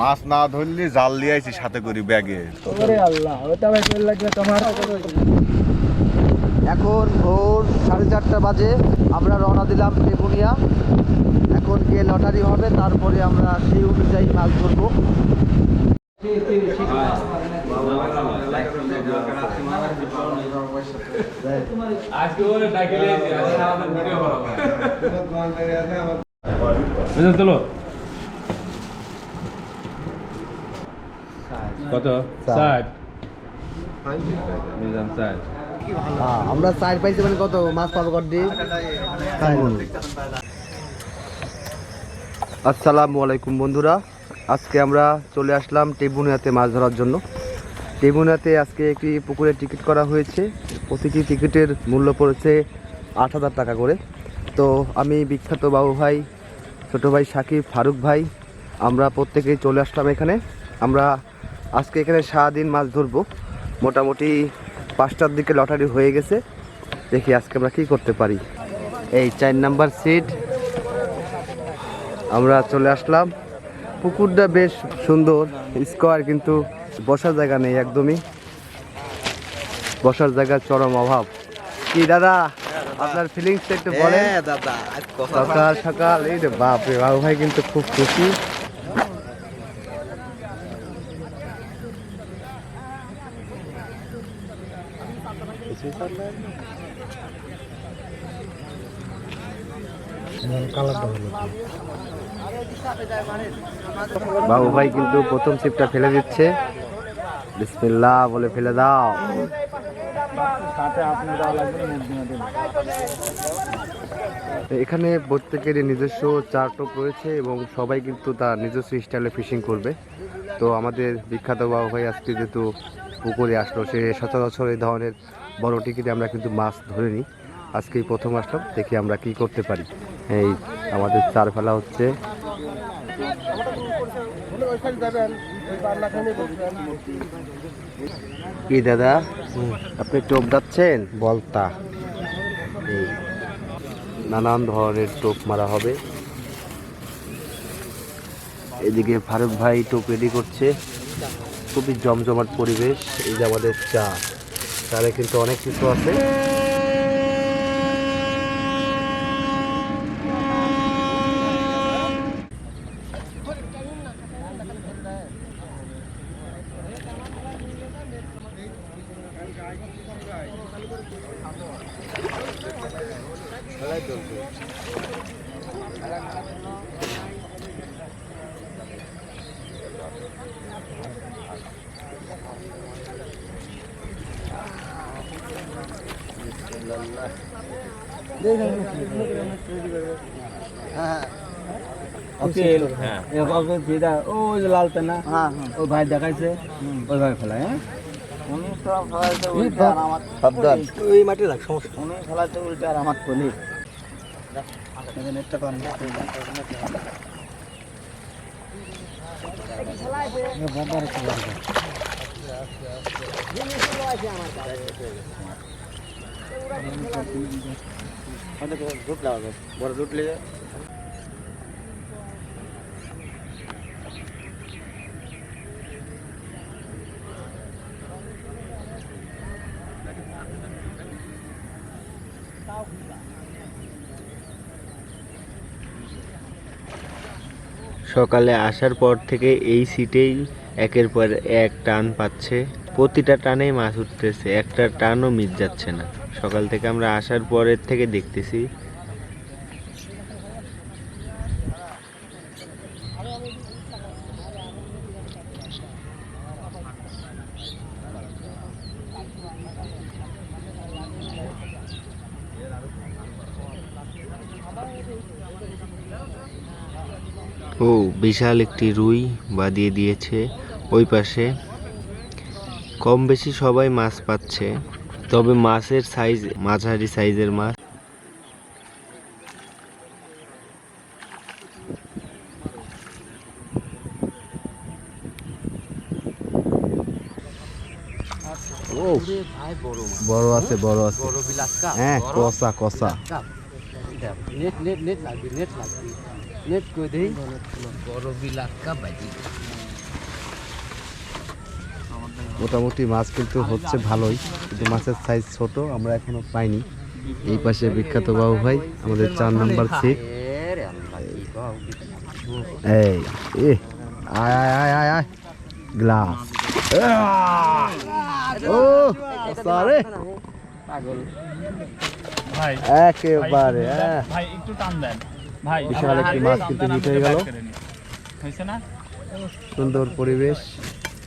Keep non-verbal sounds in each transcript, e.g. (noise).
মাছ না ধরলি জাল দিয়ে আইছি সাথে করি ব্যাগে। আল্লাহ ওটা ভাই লাগবে তোমার। এখন ভোর সাড়ে চারটা বাজে আমরা রওনা দিলাম ত্রিপুনিয়া এখন গিয়ে লটারি হবে তারপরে আমরা সেই অনুযায়ী মাছ ধরবো। তোলো কত? ষাট। নিলাম ষাট হ্যাঁ, আমরা চার পাইছি মানে কত? মাছ পাবো কত আসসালামু আলাইকুম বন্ধুরা। আজকে আমরা চলে আসলাম টেবুনিয়াতে মাছ ধরার জন্য। টেবুনিয়াতে আজকে একটি পুকুরে টিকিট করা হয়েছে। প্রতিটি টিকিটের মূল্য পড়েছে আট হাজার টাকা করে। তো আমি বিখ্যাত বাবু ভাই, ছোটো ভাই সাকিব, ফারুক ভাই, আমরা প্রত্যেকেই চলে আসলাম এখানে। আমরা আজকে এখানে সারাদিন মাছ ধরবো। মোটামুটি পাঁচটার দিকে লটারি হয়ে গেছে। দেখি আজকে আমরা কী করতে পারি। এই চার নাম্বার সিট। আমরা চলে আসলাম। পুকুরটা বেশ সুন্দর স্কোয়ার কিন্তু বসার জায়গা নেই একদমই। বসার জায়গার চরম অভাব। কি দাদা আপনার ফিলিংস একটু বলেন। সকাল সকাল এই রে বাপ রে বাবু ভাই কিন্তু খুব খুশি। বাবু ভাই কিন্তু প্রথম সিপটা ফেলে দিচ্ছে। বিসমিল্লাহ বলে ফেলে দাও। এখানে প্রত্যেকেরই নিজস্ব চার টোপ রয়েছে এবং সবাই কিন্তু তার নিজস্ব স্টাইলে ফিশিং করবে। তো আমাদের বিখ্যাত বাবু ভাই আজকে যেহেতু পুকুরে আসলো, সে সচরাচর এই ধরনের বড় টিকিটে আমরা কিন্তু মাছ ধরে নিই। আজকেই প্রথম আসলাম, দেখি আমরা কি করতে পারি। এই আমাদের চার ফেলা হচ্ছে কি দাদা? আপনি টোপ যাচ্ছেন বলতা। নানান ধরনের টোপ মারা হবে। এদিকে ফারুক ভাই টোপ রেডি করছে। খুবই জমজমাট পরিবেশ। এই যে আমাদের চা। চারে কিন্তু অনেক কিছু আছে। লাল পেনা হ্যাঁ ভাই দেখাইছে ওই ভাই হ্যাঁ? ওই মাটি রাখ সমস্যা উনি উল্টে আর আমার কলি সকালে আসার পর থেকে এই সিটেই একের পর এক টান পাচ্ছে। প্রতিটা টানেই মাছ উঠতেছে, একটা টানও মিস যাচ্ছে না। সকাল থেকে আমরা আসার পরের থেকে দেখতেছি। ও, বিশাল একটি রুই বাদিয়ে দিয়েছে। ওই পাশে কম বেশি সবাই মাছ পাচ্ছে। তবে মাছের সাইজ মাঝারি সাইজের মাছ। বড় আছে বড় আছে। হ্যাঁ কষা কষা। নেট নেট নেট লাগবে নেট লাগবে। নেট করে দেই? বড় বিলাক্কা বাজি। মোটামুটি মাছ কিন্তু হচ্ছে ভালোই কিন্তু মাছের সাইজ ছোট আমরা এখনও পাইনি। এই পাশে বিখ্যাত বাবু ভাই আমাদের চার নাম্বার সিট এই আয় আয় আয় আয় আয় গ্লাস ও সরে পাগল ভাই একেবারে। ভাই একটু টান দেন। ভাই বিশাল একটি মাছ কিন্তু হিট হয়ে গেল। হয়েছে না? সুন্দর পরিবেশ।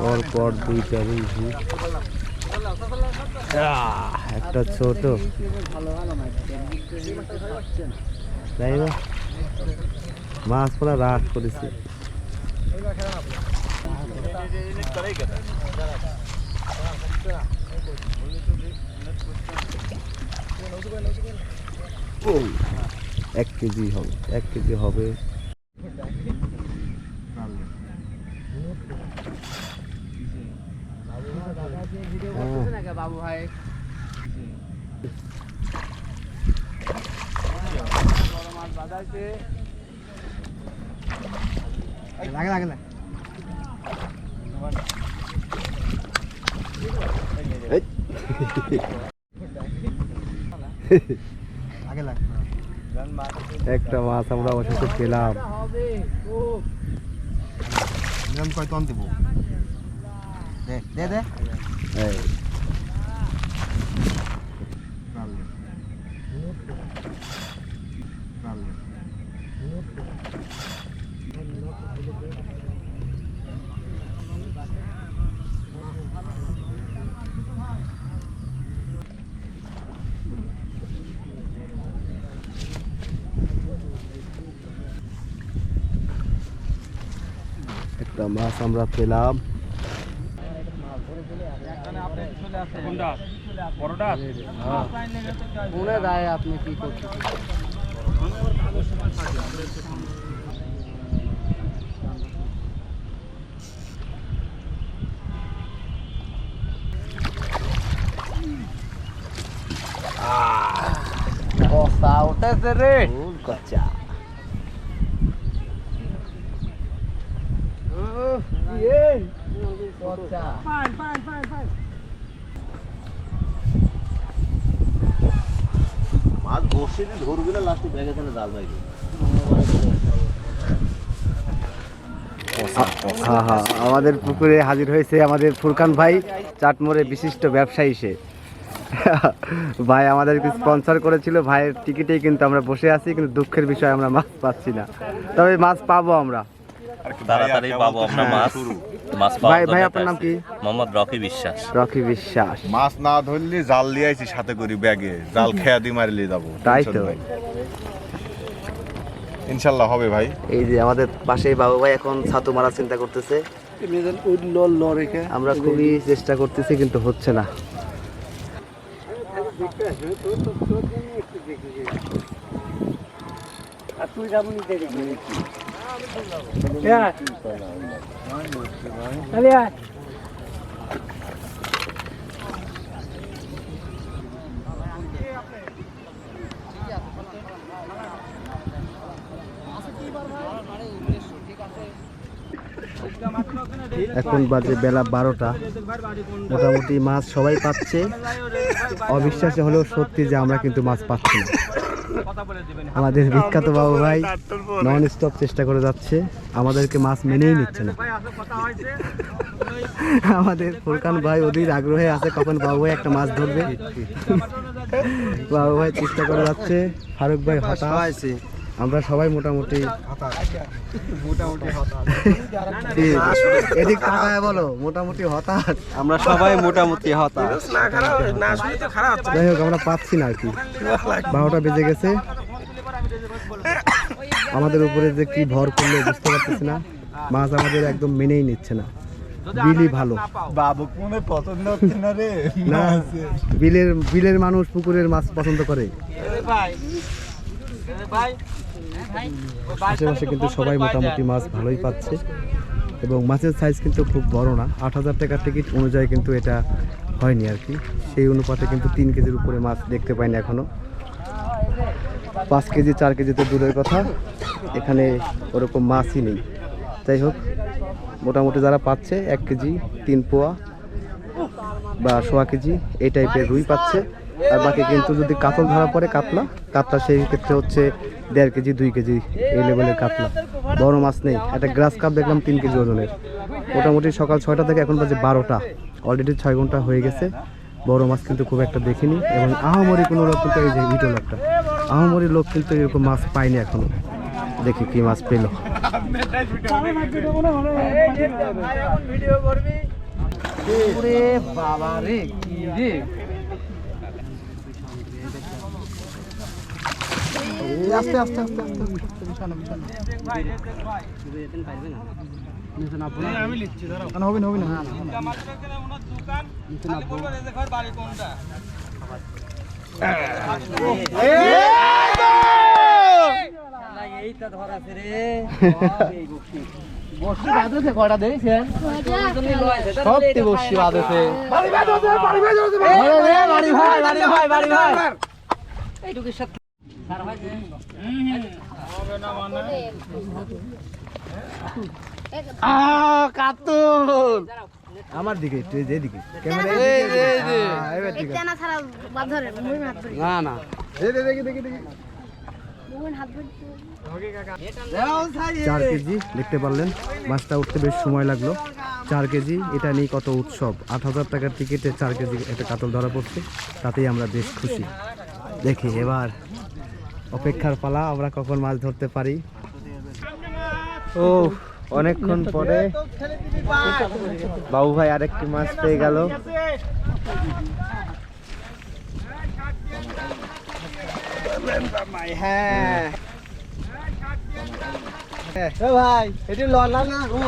পর পর দুইটা রুইছি একটা ছোট। মাছ পড়া রাগ করেছে। এক কেজি হবে, এক কেজি হবে। বাবু ভাই? লাগে লাগে লাগে। একটা মাছ আমরা অবশেষে পেলাম এই। একটা মাছ আমরা পেলাম কোনটা বড়টা মনে যায় আপনি কি করছেন কষা উঠেছে রে ফুল কচ্চা কষা মাছ বসে ধরবি না লাস্টে ব্যাগে তাহলে জাল বাইকে হ্যাঁ হ্যাঁ আমাদের পুকুরে হাজির হয়েছে আমাদের ফুরকান ভাই চাটমোড়ে বিশিষ্ট ব্যবসায়ী সে। ভাই আমাদেরকে স্পন্সর করেছিল ভাইয়ের টিকিটেই কিন্তু আমরা বসে আছি কিন্তু দুঃখের বিষয় আমরা মাছ পাচ্ছি না। তবে মাছ পাবো আমরা। তাড়াতাড়ি পাবো আমরা মাছ। মাছ ভাই ভাই আপনার নাম কি? মোহাম্মদ রকি বিশ্বাস। রকি বিশ্বাস। মাছ না ধরলে জাল আইছি সাথে করি ব্যাগে। জাল খেয়া দিয়ে মারলে যাব। তাই তো। ইনশাল্লাহ হবে ভাই। এই যে আমাদের পাশেই বাবু ভাই এখন ছাতু মারার চিন্তা করতেছে। আমরা খুবই চেষ্টা করতেছি কিন্তু হচ্ছে না। এখন বাজে বেলা বারোটা। মোটামুটি মাছ সবাই পাচ্ছে। অবিশ্বাসী হলেও সত্যি যে আমরা কিন্তু মাছ পাচ্ছি না। আমাদের বিখ্যাত বাবু ভাই নন স্টপ চেষ্টা করে যাচ্ছে আমাদেরকে মাছ মেনেই নিচ্ছে না। আমাদের ফুরকান ভাই ওদের আগ্রহে আছে কখন বাবু ভাই একটা মাছ ধরবে। বাবু ভাই চেষ্টা করে যাচ্ছে। ফারুক ভাই হতাশ আমরা সবাই মোটামুটি এদিক তাকায় বলো মোটামুটি হতাশ? আমরা সবাই মোটামুটি হতাশ। যাই হোক আমরা পাচ্ছি না আর কি। বারোটা বেজে গেছে। আমাদের উপরে যে কি ভর করল বুঝতে পারতেছি না। মাছ আমাদের একদম মেনেই নিচ্ছে না। বিলই ভালো। বাবু কোনে পছন্দ হচ্ছে না রে? না বিলের বিলের মানুষ পুকুরের মাছ পছন্দ করে। আশেপাশে কিন্তু সবাই মোটামুটি মাছ ভালোই পাচ্ছে। এবং মাছের সাইজ কিন্তু খুব বড় না। আট হাজার টাকার টিকিট অনুযায়ী কিন্তু এটা হয়নি আর কি। সেই অনুপাতে কিন্তু তিন কেজির উপরে মাছ দেখতে পাইনি এখনও পাঁচ কেজি, চার কেজি তো দূরের কথা। এখানে ওরকম মাছই নেই। যাই হোক, মোটামুটি যারা পাচ্ছে, এক কেজি, তিন পোয়া বা সোয়া কেজি, এই টাইপের রুই পাচ্ছে। আর বাকি কিন্তু যদি কাতল ধরা পড়ে, কাতলা কাতলা সেই ক্ষেত্রে হচ্ছে দেড় কেজি, দুই কেজি এই লেভেলের কাতলা। বড় মাছ নেই, একটা গ্রাস কাপ দেখলাম তিন কেজি ওজনের। মোটামুটি সকাল ছয়টা থেকে এখন বাজে বারোটা। অলরেডি ছয় ঘণ্টা হয়ে গেছে। বড় মাছ কিন্তু খুব একটা দেখিনি এবং আহামরি কোনো লোক কিন্তু এই যে ভিডিও লোকটা, আহামরি লোক কিন্তু এরকম মাছ পায়নি এখনও। দেখি কি মাছ পেল। বাবা রে কি রে? আস্তে আস্তে আস্তে হবে না হবে না বসি বাঁধেছে কয়টা দেখছেন সত্যি বসি বাঁধেছে বাড়ি ভাই বাড়ি ভাই বাড়ি ভাই আমার দিকে একটু এই ক্যামেরা এই যে, এই যে। এবার ঠিক আছে জানা ছাড়া বাদ ধরে মুমিন হাত ধরে না না চার কেজি দেখতে পারলেন মাছটা উঠতে বেশ সময় লাগল চার কেজি এটা নিয়ে কত উৎসব আট হাজার টাকার টিকিটে চার কেজি একটা কাতল ধরা পড়ছে তাতেই আমরা বেশ খুশি দেখি এবার অপেক্ষার পালা আমরা কখন মাছ ধরতে পারি? ও অনেকক্ষণ পরে বাবু ভাই আরেকটি মাছ পেয়ে গেল। হ্যাঁ এ ভাই এটি ললা না কোন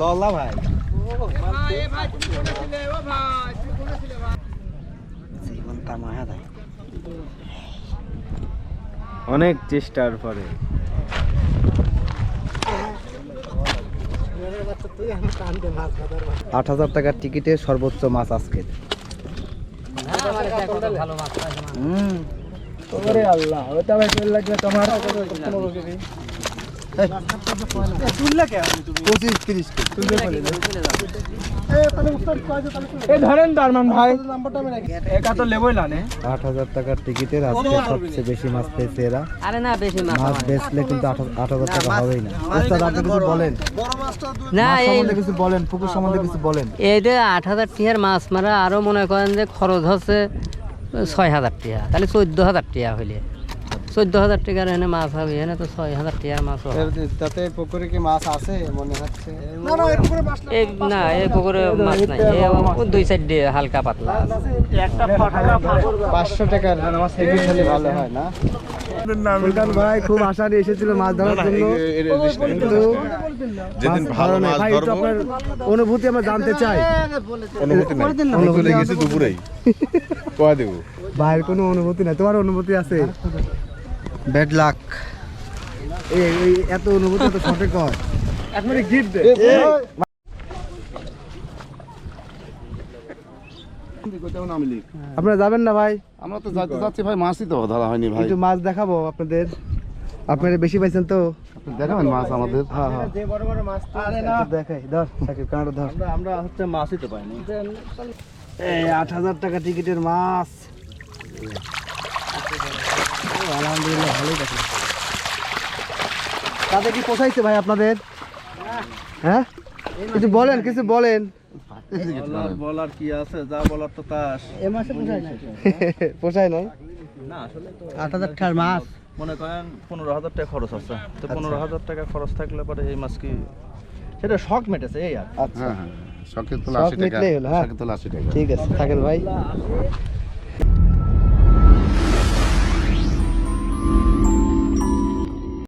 লল্লা ভাই। অনেক চেষ্টার পরে। আট হাজার টাকার টিকিটে সর্বোচ্চ মাছ আজকে। ওরে আল্লাহ তোমার? ধরেন দারমান ভাই। একা তো লেবই না আট হাজার টাকার টিকিটের আজকে সবচেয়ে বেশি মাছ পেয়েছে এরা। আরে না বেশি মাছ মাছ বেচলে কিন্তু আট আট হাজার টাকা হবেই না। ওস্তাদ আপনি কিছু বলেন। না এই সম্বন্ধে কিছু বলেন পুকুর সম্বন্ধে কিছু বলেন। এইটা আট হাজার টিয়ার মাছ মারা আরও মনে করেন যে খরচ হচ্ছে ছয় হাজার টিয়া তাহলে চোদ্দ হাজার টিয়া হইলে। চোদ্দ হাজার টাকার এনে মাছ হবে এনে তো ছয় হাজার টিয়ার মাছ হবে তাতে পুকুরে কি মাছ আছে মনে হচ্ছে? এই না এই পুকুরে মাছ নাই। দুই সাইড দিয়ে হালকা পাতলা। পাঁচশো টাকার মাছ ভালো হয় না? সুলতান ভাই খুব আশা নিয়ে এসেছিল মাছ ধরার জন্য। কিন্তু যেদিন ভালো ধরা মাছ ধরবো। অনুভূতি আমরা জানতে চাই। নাই। দুপুরেই। (laughs) কয়া দেবো? ভাইয়ের কোনো অনুভূতি নাই। তোমার অনুভূতি আছে? ব্যাড লাক এই এত অনুভূতি সঠিক হয় একবারে গিফট দে। আপনারা যাবেন না ভাই? আমরা তো যাইতে যাচ্ছি ভাই মাছই তো ধরা হয়নি ভাই। একটু মাছ দেখাবো আপনাদের। আপনারা বেশি পাইছেন তো? দেখাবেন মাছ আমাদের? হ্যাঁ হ্যাঁ। যে বড় বড় মাছ দেখাই ধর সাকিব কানাডা ধর। আমরা হচ্ছে মাছই তো পাইনি। এই আট হাজার টাকা টিকিটের মাছ। আলহামদুলিল্লাহ ভালোই দেখি তাতে কি পোষাইছে ভাই আপনাদের? হ্যাঁ? কিছু বলেন কিছু বলেন। বলার কি আছে? যা বলার তো তাস। এ মাসে পোষায় না পোষায় নাই? না আসলে তো আট হাজার টাকার মাছ। মনে করেন পনেরো হাজার টাকা খরচ আছে। তো পনেরো হাজার টাকা খরচ থাকলে পরে এই মাছ কি সেটা শখ মেটেছে এই আর। আচ্ছা। হ্যাঁ হ্যাঁ শখের তোলা আশি টাকা। মিটলেই হলো, হ্যাঁ। ঠিক আছে থাকেন ভাই।